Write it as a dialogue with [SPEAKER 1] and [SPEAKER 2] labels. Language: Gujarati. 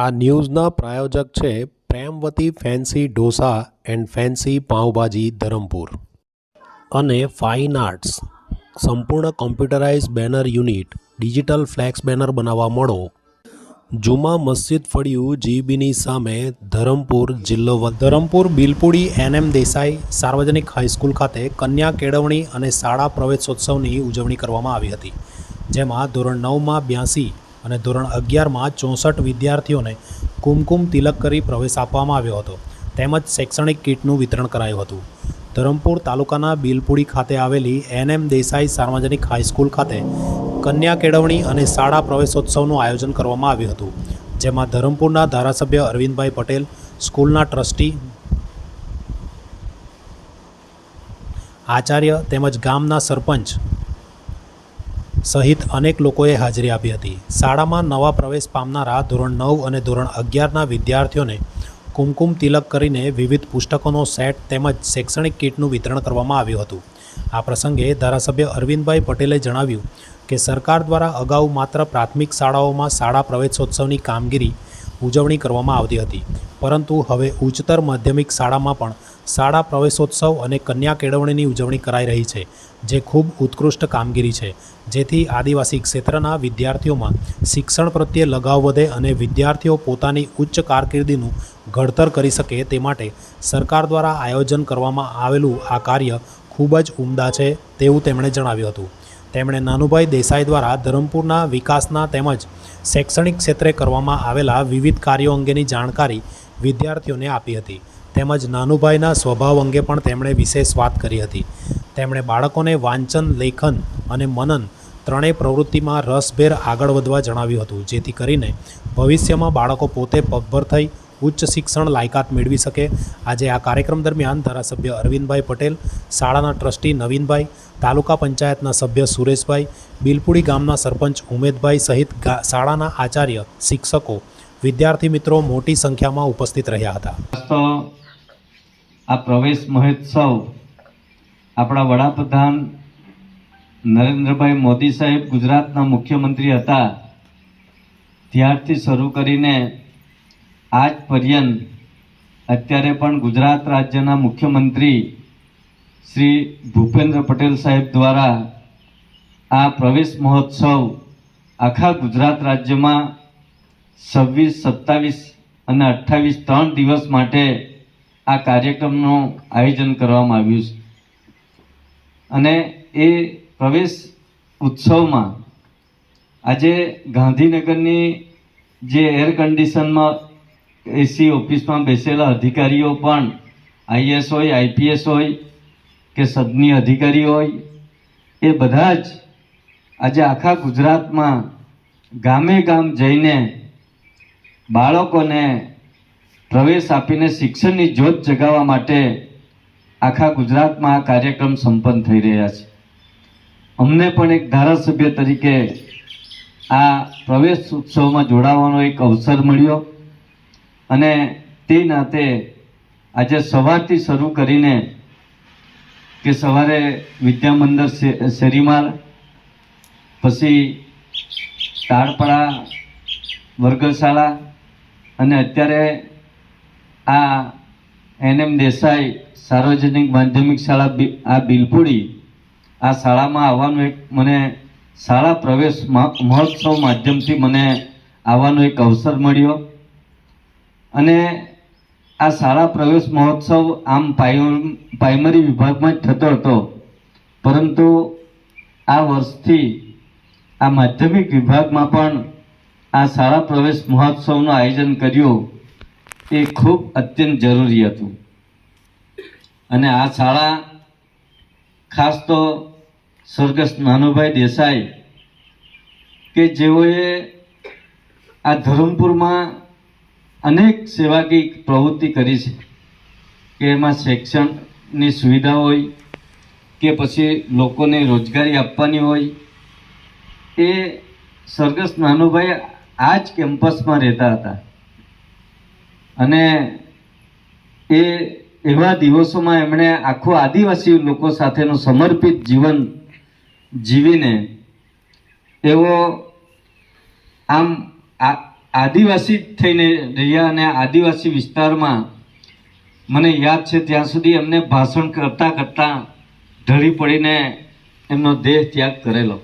[SPEAKER 1] આ ન્યૂઝના પ્રાયોજક છે Premvati fancy dosa and fancy pav bhaji Dharampur. અને ફાઇન આર્ટ્સ. સંપૂર્ણ computerise banner unit, digital flex banner બનાવવા મળો. જુમા મસ્જિદ ફળિયું જીબીની સામે ધરમપુર જિલ્લો ધરમપુર, બિલપુડી, એનએમ દેસાઈ, સાર્વજનિક હાઈસ્કૂલ ખાતે કન્યા કેળવણી અને શાળા પ્રવેશોત્સવની ઉજવણી કરવામાં આવી હતી, જેમાં ધોરણ નવમાં બ્યાસી અને ધોરણ અગિયારમાં ચોસઠ વિદ્યાર્થીઓને કુમકુમ તિલક કરી પ્રવેશ આપવામાં આવ્યો હતો. તેમજ શૈક્ષણિક કીટનું વિતરણ કરાયું હતું. ધરમપુર તાલુકાના બિલપુડી ખાતે આવેલી એનએમ દેસાઈ સાર્વજનિક હાઈસ્કૂલ ખાતે કન્યા કેળવણી અને શાળા પ્રવેશોત્સવનું આયોજન કરવામાં આવ્યું હતું. જેમાં ધરમપુરના ધારાસભ્ય અરવિંદભાઈ પટેલ, સ્કૂલના ટ્રસ્ટી આચાર્ય તેમજ ગામના સરપંચ સહિત અનેક લોકોએ હાજરી આપી હતી. શાળામાં નવા પ્રવેશ પામનારા ધોરણ નવ અને ધોરણ અગિયારના વિદ્યાર્થીઓને કુમકુમ તિલક કરીને વિવિધ પુસ્તકોનો સેટ તેમજ શૈક્ષણિક કીટનું વિતરણ કરવામાં આવ્યું હતું. આ પ્રસંગે ધારાસભ્ય અરવિંદભાઈ પટેલે જણાવ્યું કે સરકાર દ્વારા અગાઉ માત્ર પ્રાથમિક શાળાઓમાં શાળા પ્રવેશોત્સવની કામગીરી ઉજવણી કરવામાં આવતી હતી. પરંતુ હવે ઉચ્ચતર માધ્યમિક શાળામાં પણ શાળા પ્રવેશોત્સવ અને કન્યા કેળવણીની ઉજવણી કરાઈ રહી છે, જે ખૂબ ઉત્કૃષ્ટ કામગીરી છે. જેથી આદિવાસી ક્ષેત્રના વિદ્યાર્થીઓમાં શિક્ષણ પ્રત્યે લગાવ વધે અને વિદ્યાર્થીઓ પોતાની ઉચ્ચ કારકિર્દીનું ઘડતર કરી શકે તે માટે સરકાર દ્વારા આયોજન કરવામાં આવેલું આ કાર્ય ખૂબ જ ઉમદા છે તેવું તેમણે જણાવ્યું હતું. તેમણે નાનુભાઈ દેસાઈ દ્વારા ધરમપુરના વિકાસના તેમજ શૈક્ષણિક ક્ષેત્રે કરવામાં આવેલા વિવિધ કાર્યો અંગેની જાણકારી વિદ્યાર્થીઓને આપી હતી. તેમજ નાનુભાઈના સ્વભાવ અંગે પણ તેમણે વિશેષ વાત કરી હતી. તેમણે બાળકોને વાંચન, લેખન અને મનન ત્રણેય પ્રવૃત્તિમાં રસભેર આગળ વધવા જણાવ્યું હતું, જેથી કરીને ભવિષ્યમાં બાળકો પોતે પગભર થઈ ઉચ્ચ શિક્ષણ લાયકાત મેળવી શકે. આજે આ કાર્યક્રમ દરમિયાન ધારાસભ્ય અરવિંદભાઈ પટેલ, શાળાના ટ્રસ્ટી નવીનભાઈ, તાલુકા પંચાયતના સભ્ય સુરેશભાઈ, બિલપુડી ગામના સરપંચ ઉમેદભાઈ સહિત શાળાના આચાર્ય, શિક્ષકો, વિદ્યાર્થી મિત્રો મોટી સંખ્યામાં ઉપસ્થિત રહ્યા હતા.
[SPEAKER 2] આ પ્રવેશ મહોત્સવ આપણા વડાપ્રધાન નરેન્દ્રભાઈ મોદી સાહેબ ગુજરાતના મુખ્યમંત્રી હતા. ત્યારથી શરૂ કરીને આજ પર્યંત અત્યારે પણ ગુજરાત રાજ્યના મુખ્યમંત્રી શ્રી ભૂપેન્દ્ર પટેલ સાહેબ દ્વારા આ પ્રવેશ મહોત્સવ આખા ગુજરાત રાજ્યમાં છવ્વીસ, સત્તાવીસ અને અઠ્ઠાવીસ ત્રણ દિવસ માટે આ કાર્યક્રમનું આયોજન કરવામાં આવ્યું છે. અને એ પ્રવેશ ઉત્સવમાં આજે ગાંધીનગરની જે એર કન્ડિશનમાં એસી ઓફિસમાં બેસેલા અધિકારીઓ પણ આઈએસ હોય આઈપીએસ હોય કે સદની અધિકારી હોય, એ બધા જ આજે આખા ગુજરાતમાં ગામે ગામ જઈને બાળકોને પ્રવેશ આપીને શિક્ષણની જ્યોત જગાવવા માટે આખા ગુજરાતમાં આ કાર્યક્રમ સંપન્ન થઈ રહ્યા છે. અમને પણ એક ધારાસભ્ય તરીકે આ પ્રવેશ ઉત્સવમાં જોડાવાનો એક અવસર મળ્યો અને તે નાતે આજે સવારથી શરૂ કરીને કે સવારે વિદ્યામંદિર શે- શેરીમાર પછી તાળપડા વર્ગશાળા અને અત્યારે આ એનએમ દેસાઈ સાર્વજનિક માધ્યમિક શાળા આ બિલપુડી, આ શાળામાં આવવાનું એક મને શાળા પ્રવેશ મહોત્સવ માધ્યમથી મને આવવાનો એક અવસર મળ્યો. અને આ શાળા પ્રવેશ મહોત્સવ આમ પ્રાઇમરી વિભાગમાં જ થતો હતો. પરંતુ આ વર્ષથી આ માધ્યમિક વિભાગમાં પણ આ શાળા પ્રવેશ મહોત્સવનું આયોજન કર્યું. એ ખૂબ અત્યંત જરૂરી હતું. અને આ શાળા ખાસ તો સ્વર્ગસ્થ નાનુભાઈ દેસાઈ કે જેઓએ આ ધરમપુરમાં અનેક સેવાકીય પ્રવૃત્તિ કરી છે, કે એમાં શિક્ષણની સુવિધા હોય, કે પછી લોકોને રોજગારી આપવાની હોય, એ સ્વર્ગસ્થ નાનુભાઈ આ જ કેમ્પસમાં રહેતા હતા. અને એ એવા દિવસોમાં એમણે આખું આદિવાસી લોકો સાથેનું સમર્પિત જીવન જીવીને એવો આમ આદિવાસી થઈને રહ્યા અને આદિવાસી વિસ્તારમાં મને યાદ છે ત્યાં સુધી એમને ભાષણ કરતાં કરતાં ઢળી પડીને એમનો દેહ ત્યાગ કરેલો.